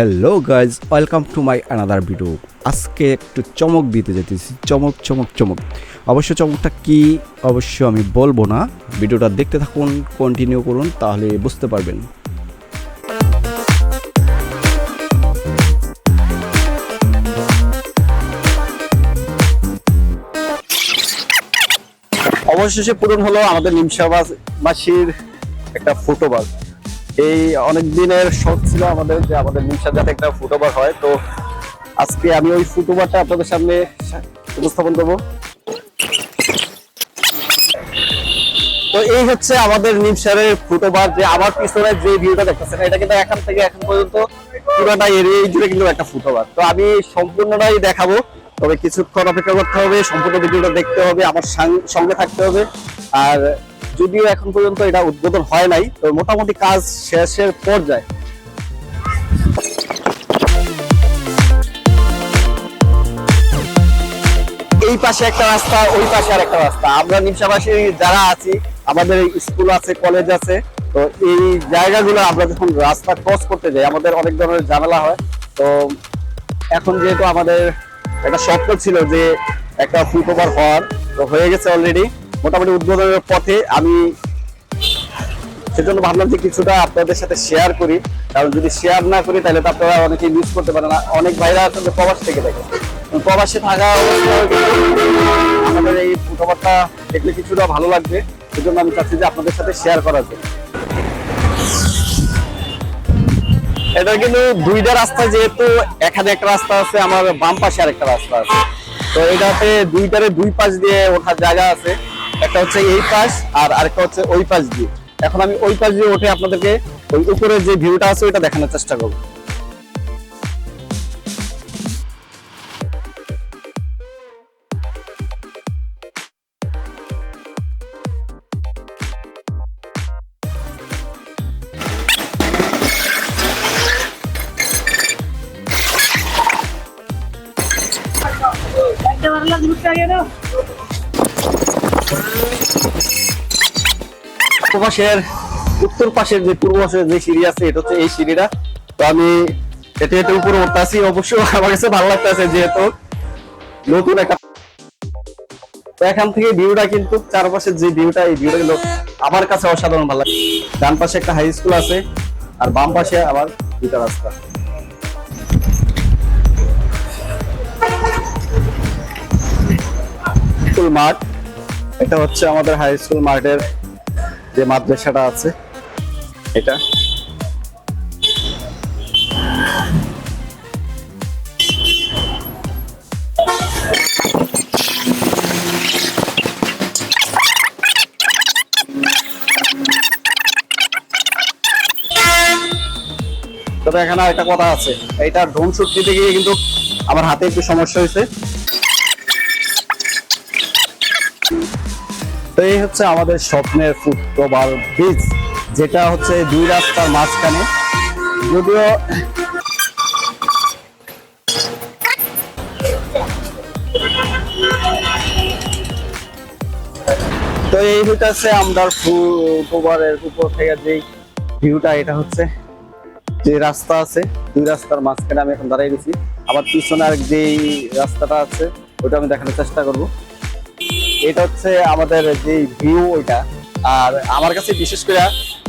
Hello guys welcome to my another video আজকে একটু চমক দিতে যেতেছি। চমক চমক চমক। অবশ্য চমকটা কি, অবশ্য আমি বলব না। ভিডিওটা দেখতে থাকুন কন্টিনিউ করুন, তাহলে বুঝতে পারবেন। অবশেষে পূরণ হলো আমাদের নিমসাবাসীর একটা ফুটবল এই অনেক দিনের শখ ছিল আমাদের যে আমাদের নিমসার যাতে একটা ফুটবল হয়। তো আজকে আমি ওই ফুটবলটা আপনাদের সামনে উপস্থাপন করব। তো এই হচ্ছে আমাদের নিমসারের ফুটবল যে আমার পিছনে যে ভিউটা দেখতেছেন, এটা কিন্তু এখান থেকে এখন পর্যন্ত পুরোটা এরিয়া জুড়ে কিন্তু একটা ফুটবল তো আমি সম্পূর্ণটাই দেখাবো, তবে কিছুক্ষণ অপেক্ষা করতে হবে, সম্পূর্ণ ভিডিওটা দেখতে হবে, আমার সঙ্গে থাকতে হবে। আর যদিও এখন পর্যন্ত এটা উদ্বোধন হয় নাই, তো মোটামুটি কাজ শেষের পর্যায়ে। এই পাশে একটা রাস্তা, ওই পাশে আর একটা রাস্তা। আমরা নিমসাবাসী যারা আছি, আমাদের স্কুল আছে, কলেজ আছে, তো এই জায়গাগুলো আমরা যখন রাস্তা ক্রস করতে যাই, আমাদের অনেক ধরনের ঝামেলা হয়। তো এখন যেহেতু আমাদের একটা স্বপ্ন ছিল যে একটা ফুটওভার হওয়ার তো হয়ে গেছে অলরেডি মোটামুটি উদ্বোধনের পথে আমি সেজন্য ভাবলাম যে কিছুটা আপনাদের সাথে শেয়ার করি। কারণ যদি শেয়ার না করি, তাহলে তো আপনারা অনেকে ইউজ করতে পারেন অনেক ভাইরা আসলে প্রবাস থেকে দেখে প্রবাসে থাকা আমাদের এই ফুটওভারটা দেখলে কিছুটা ভালো লাগবে। সেজন্য আমি চাচ্ছি যে আপনাদের সাথে শেয়ার করার জন্য। এটা কিন্তু দুইটা রাস্তা, যেহেতু এখানে একটা রাস্তা আছে, আমার বাম পাশে আরেকটা রাস্তা আছে। তো এটাতে দুইটারে দুই পাশ দিয়ে ওঠার জায়গা আছে। একটা হচ্ছে এই পাশ আর আরেকটা হচ্ছে ওই পাশ দিয়ে। এখন আমি ওই পাশ দিয়ে উঠে আপনাদেরকে ওই উপরের যে ভিউটা আছে ওইটা দেখানোর চেষ্টা করব। পাশের উত্তর পাশের যে পূর্ব যে সিঁড়ি আছে, এটা হচ্ছে এই সিঁড়িটা। তো আমি এটা এটা উপরে উঠতে আছি অবশ্য আমার কাছে ভালো লাগতেছে যেহেতু নতুন একটা এখান থেকে ভিউটা কিন্তু চারপাশের যে ভিউটা, এই ভিউটা কিন্তু আমার কাছে অসাধারণ ভালো লাগে। ডান পাশে একটা হাই স্কুল আছে, আর বাম পাশে আবার দুটা রাস্তা। মাঠ। এটা হচ্ছে আমাদের হাই স্কুল মাঠের যে মাদ্রাসাটা আছে। এটা। তবে এখানে একটা কথা আছে। এইটা ড্রোন শুট দিতে গিয়ে কিন্তু আমার হাতে একটু সমস্যা হয়েছে। তো এই হচ্ছে আমাদের স্বপ্নের ফুটওভার ব্রিজ যেটা হচ্ছে দুই রাস্তার মাঝখানে। যদিও তো এই হইতাছে আমরা ফুটওভারের উপর থেকে যে ভিউটা এটা হচ্ছে যে রাস্তা আছে, দুই রাস্তার মাঝখানে আমি এখন দাঁড়িয়ে গেছি আবার পিছনে আর যেই রাস্তাটা আছে, ওটা আমি দেখানোর চেষ্টা করব। এটা হচ্ছে আমাদের যে ভিউ ওইটা। আর আমার কাছে বিশেষ করে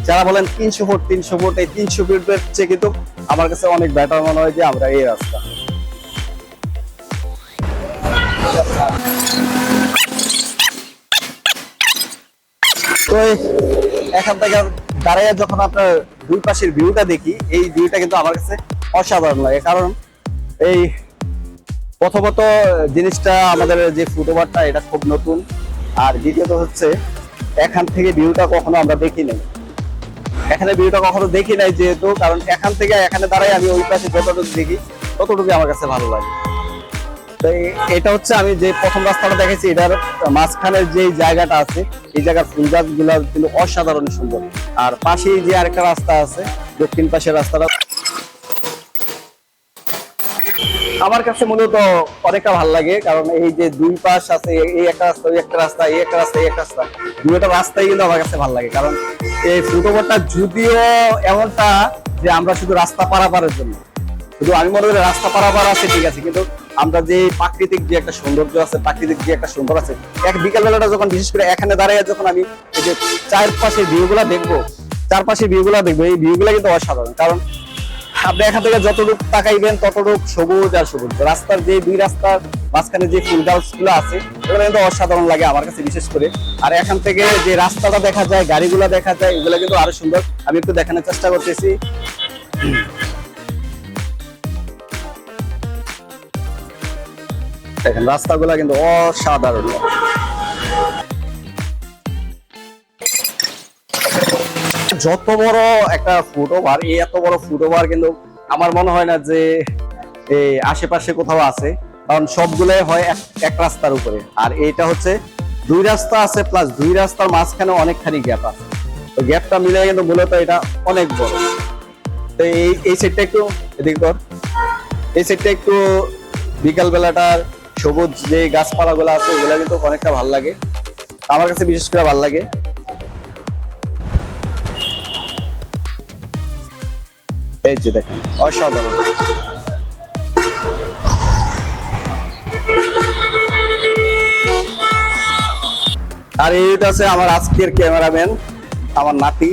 যারা বলেন তিনশো ফুট তিনশো ফুট, এই তিনশো ফুটের চেয়ে কিন্তু আমার কাছে অনেক বেটার মনে হয় যে আমরা এই রাস্তা। এখান থেকে দাঁড়িয়ে যখন আপনার দুই পাশের ভিউটা দেখি, এই ভিউটা কিন্তু আমার কাছে অসাধারণ লাগে। কারণ এই প্রথমত, জিনিসটা আমাদের যে ফুটওভারটা, এটা খুব নতুন। আর দ্বিতীয়ত হচ্ছে, এখান থেকে ভিউটা কখনো আমরা দেখি নাই। এখানে ভিউটা কখনো দেখি নাই যেহেতু, কারণ এখান থেকে এখানে দাঁড়াই আমি ওই পাশে যতটুকু দেখি ততটুকু আমার কাছে ভালো লাগে। তো এটা হচ্ছে আমি যে প্রথম রাস্তাটা দেখেছি, এটার মাঝখানের যে জায়গাটা আছে, এই জায়গার ফুল গাছগুলো কিন্তু অসাধারণ সুন্দর। আর পাশেই যে আরেকটা রাস্তা আছে, দক্ষিণ পাশের রাস্তাটা আমার কাছে মূলত অনেকটা ভালো লাগে, কারণ এই যে দুই পাশ আছে, এই একটা রাস্তা, ওই একটা রাস্তা, এই একটা রাস্তা, এই একটা রাস্তা, দুইটা রাস্তাই কিন্তু আমার কাছে ভালো লাগে, কারণ এই ফুটওভারটা যদিও এমনটা যে আমরা শুধু রাস্তা পারাপারের জন্য, শুধু আমি মনে করি রাস্তা পারাপার আছে, ঠিক আছে, কিন্তু আমরা যে প্রাকৃতিক যে একটা সৌন্দর্য আছে, প্রাকৃতিক যে একটা সুন্দর আছে, এক বিকাল বেলাটা যখন বিশেষ করে এখানে দাঁড়িয়ে যখন আমি এই যে চারপাশের ভিউগুলা দেখব, চারপাশের ভিউগুলা দেখব, এই ভিউগুলা কিন্তু অসাধারণ, কারণ আপনি এখান থেকে যতটুকু তাকাইবেন ততটুকু সবুজ আর সবুজ। রাস্তার যে দুই রাস্তার মাঝখানে যে ফুল গাছগুলো আছে, এগুলো কিন্তু অসাধারণ লাগে আমার কাছে বিশেষ করে। আর এখান থেকে যে রাস্তাটা দেখা যায়, গাড়িগুলো দেখা যায়, এগুলো কিন্তু আরও সুন্দর। আমি একটু দেখানোর চেষ্টা করতেছি। দেখেন, রাস্তাগুলো কিন্তু অসাধারণ। যত বড় একটা ফুট ওভার এই এত বড় ফুট ওভার কিন্তু আমার মনে হয় না যে এই আশেপাশে কোথাও আছে। কারণ সবগুলাই হয় এক- রাস্তার উপরে। আর এইটা হচ্ছে দুই রাস্তা আছে প্লাস দুই রাস্তার মাঝখানে অনেকখানি গ্যাপ আছে। তো গ্যাপটা মিলে কিন্তু মূলত এটা অনেক বড়। তো এই এই সাইডটা একটু এদিক কর। এই সাইডটা একটু বিকাল বেলাটার সবুজ যে গাছপালাগুলো আছে ওগুলো কিন্তু অনেকটা ভালো লাগে। আমার কাছে বিশেষ করে ভালো লাগে। এই যে দেখেন, অসাধারণ। আর এই আছে আমার আজকের ক্যামেরাম্যান, আমার নাতি।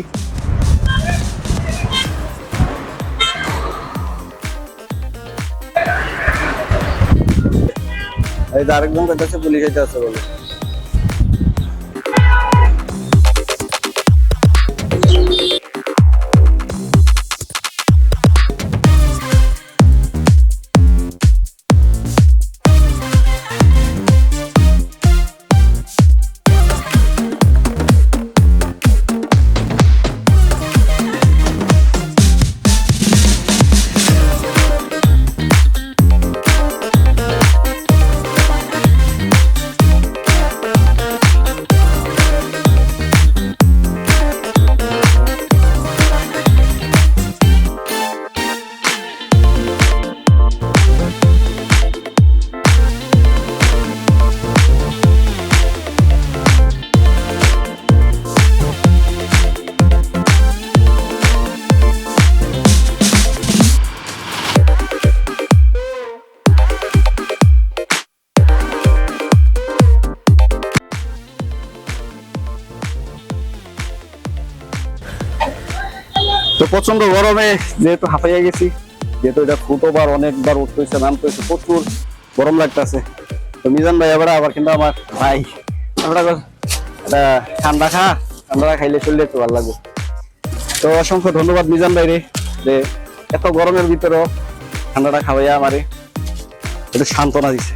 এই আরেকজন কাছে পুলিশ আছে বলে। তো প্রচণ্ড গরমে যেহেতু হাঁপাইয়া গেছি, যেহেতু এটা ফুটওভার অনেকবার উঠতে হয়েছে নামতে হয়েছে প্রচুর গরম লাগতেছে। তো মিজান ভাই আবার আবার কিন্তু আমার ভাই। আমরা এটা ঠান্ডা খা, ঠান্ডা খাইলে চললে একটু ভালো লাগবে। তো অসংখ্য ধন্যবাদ মিজান ভাই রে, যে এত গরমের ভিতরেও ঠান্ডাটা খাওয়াইয়া আমারে একটু সান্ত্বনা দিছে।